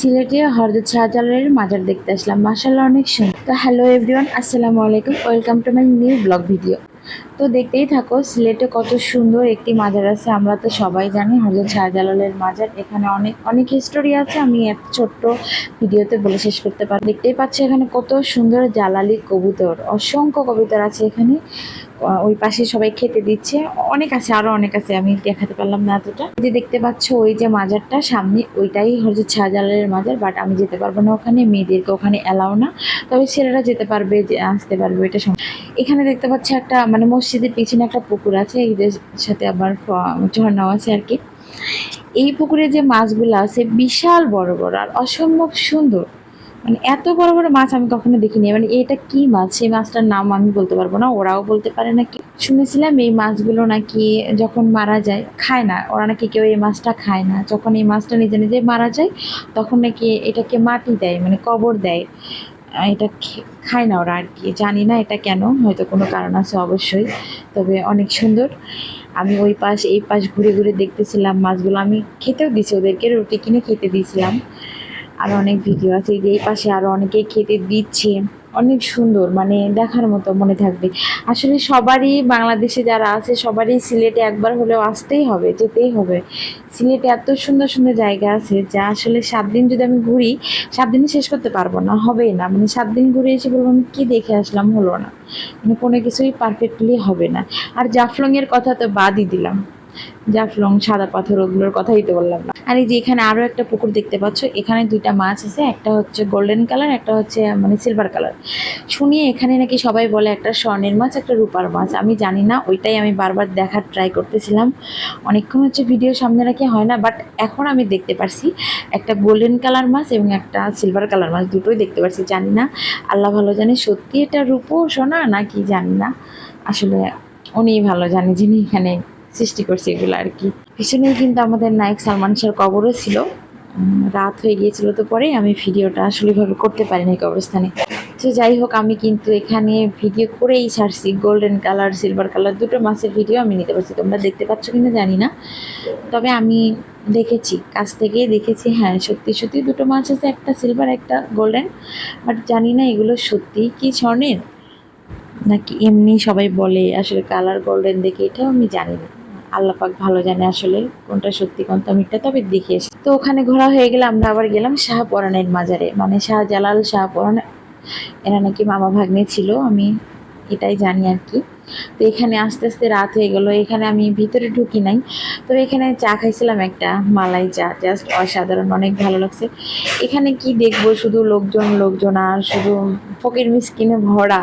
সিলেটে হরদত শাহজালালের মাজার দেখতে আসলাম। মাসাল্লাহ অনেক সুন্দর। তো হ্যালো এভরিওয়ান আসসালামু আলাইকুম। Welcome to my new blog video তো দেখতেই থাকো, সিলেটে কত সুন্দর একটি মাজার আছে। আমরা তো সবাই জানি হজরত শাহজালালের মাজার। এখানে অনেক অনেক হিস্টোরি আছে। আমি এক ছোট্ট ভিডিওতে বলে শেষ করতে পারি দেখতেই পাচ্ছি এখানে কত সুন্দর জালালি কবুতর। অসংখ্য কবুতর আছে এখানে। ওই পাশে সবাই খেতে দিচ্ছে। অনেক আছে, আরও অনেক আছে, আমি দেখাতে পারলাম না এতটা। যে দেখতে পাচ্ছ, ওই যে মাজারটা, সামনে ওইটাই হচ্ছে শাহজালালের মাজার বাট আমি যেতে পারব না ওখানে, মেয়েদেরকে ওখানে এলাও না। তবে ছেলেরা যেতে পারবে আসতে পারবে এটা এখানে দেখতে পাচ্ছি একটা মানে মসজিদের পিছনে একটা পুকুর আছে, এদের সাথে আবার ঝর্ণাও আছে আর কি। এই পুকুরে যে মাছগুলো আছে, বিশাল বড় বড় আর অসম্ভব সুন্দর। মানে এত বড় বড় মাছ আমি কখনো দেখিনি। মানে এটা কি মাছ? সেই মাছটার নাম আমি বলতে পারব না, ওরাও বলতে পারে না কি শুনেছিলাম এই মাছগুলো নাকি যখন মারা যায়, খায় না। ওরা নাকি কেউ এই মাছটা খায় না। যখন এই মাছটা নিজে নিজে মারা যায়, তখন নাকি এটাকে মাটি দেয় মানে কবর দেয়। এটা খায় না ওরা আর কি জানি না এটা কেন, হয়তো কোনো কারণ আছে অবশ্যই, তবে অনেক সুন্দর। আমি ওই পাশ, এই পাশ ঘুরে ঘুরে দেখতেছিলাম মাছগুলো। আমি খেতেও দিয়েছি ওদেরকে, রুটি কিনে খেতে দিয়েছিলাম। আর অনেক ভিডিও আছে যে এই পাশে আরও অনেকেই খেতে দিচ্ছে। অনেক সুন্দর মানে দেখার মতো মনে থাকবে। আসলে সবারই বাংলাদেশে যারা আছে, সবারই সিলেটে একবার হলেও আসতেই হবে, যেতেই হবে। সিলেটে এত সুন্দর সুন্দর জায়গা আছে যা আসলে সাত দিন যদি আমি ঘুরি, সাত দিনে শেষ করতে পারব না, হবেই না। মানে সাত দিন ঘুরে এসে বলব, আমি কী দেখে আসলাম, হলো না। মানে কোনো কিছুই পারফেক্টলি হবে না। আর জাফলংয়ের কথা তো বাদই দিলাম। জাফলং সাদা পাথর, ওগুলোর কথাই তো বললাম না। আর এই যে এখানে আরও একটা পুকুর দেখতে পাচ্ছ, এখানে দুইটা মাছ আছে, একটা হচ্ছে গোল্ডেন কালার একটা হচ্ছে মানে সিলভার কালার শুনি এখানে নাকি সবাই বলে একটা স্বর্ণের মাছ, একটা রূপার মাছ। আমি জানি না, ওইটাই আমি বারবার দেখার ট্রাই করতেছিলাম। অনেকক্ষণ হচ্ছে ভিডিও সামনে রাখে হয় না বাট এখন আমি দেখতে পারছি একটা গোল্ডেন কালার মাছ এবং একটা সিলভার কালার মাছ, দুটোই দেখতে পারছি, জানি না। আল্লাহ ভালো জানে সত্যি এটা রূপো সোনা নাকি জানি না। আসলে উনি ভালো জানে যিনি এখানে সৃষ্টি করছে এগুলো আর কি। পিছনেই কিন্তু আমাদের নায়ক সালমান শাহর কবরও ছিল। রাত হয়ে গিয়েছিল তো পরে আমি ভিডিওটা আসলে ভাবে করতে পারিনি কবরস্থানে। তো যাই হোক, আমি কিন্তু এখানে ভিডিও করেই ছাড়ছি। গোল্ডেন কালার সিলভার কালার দুটো মাছের ভিডিও আমি নিতে পারছি। তোমরা দেখতে পাচ্ছ কিনা জানি না। তবে আমি দেখেছি, কাছ থেকেই দেখেছি। হ্যাঁ সত্যি সত্যি দুটো মাছ আছে, একটা সিলভার একটা গোল্ডেন বাট জানি না এগুলো সত্যি কি স্বর্ণের? নাকি এমনি সবাই বলে আসলে কালার গোল্ডেন দেখে, এটাও আমি জানি না। আল্লাহ পাক ভালো জানে আসলে কোনটা সত্যি, কোনটা মিথ্যা, তবে দেখে এসে তো ওখানে ঘোরা হয়ে গেলে আমরা আবার গেলাম শাহপরানের মাজারে। মানে শাহজালাল শাহপরান, এরা নাকি মামা ভাগ্নে ছিল, আমি এটাই জানি আর কি। তো এখানে আস্তে আস্তে রাত হয়ে গেল, এখানে আমি ভিতরে ঢুকি নাই। তবে এখানে চা খাইছিলাম একটা মালাই চা, জাস্ট অসাধারণ, অনেক ভালো লাগছে। এখানে কি দেখব? শুধু লোকজন লোকজন আর শুধু ফকির মিসকিনে ভরা।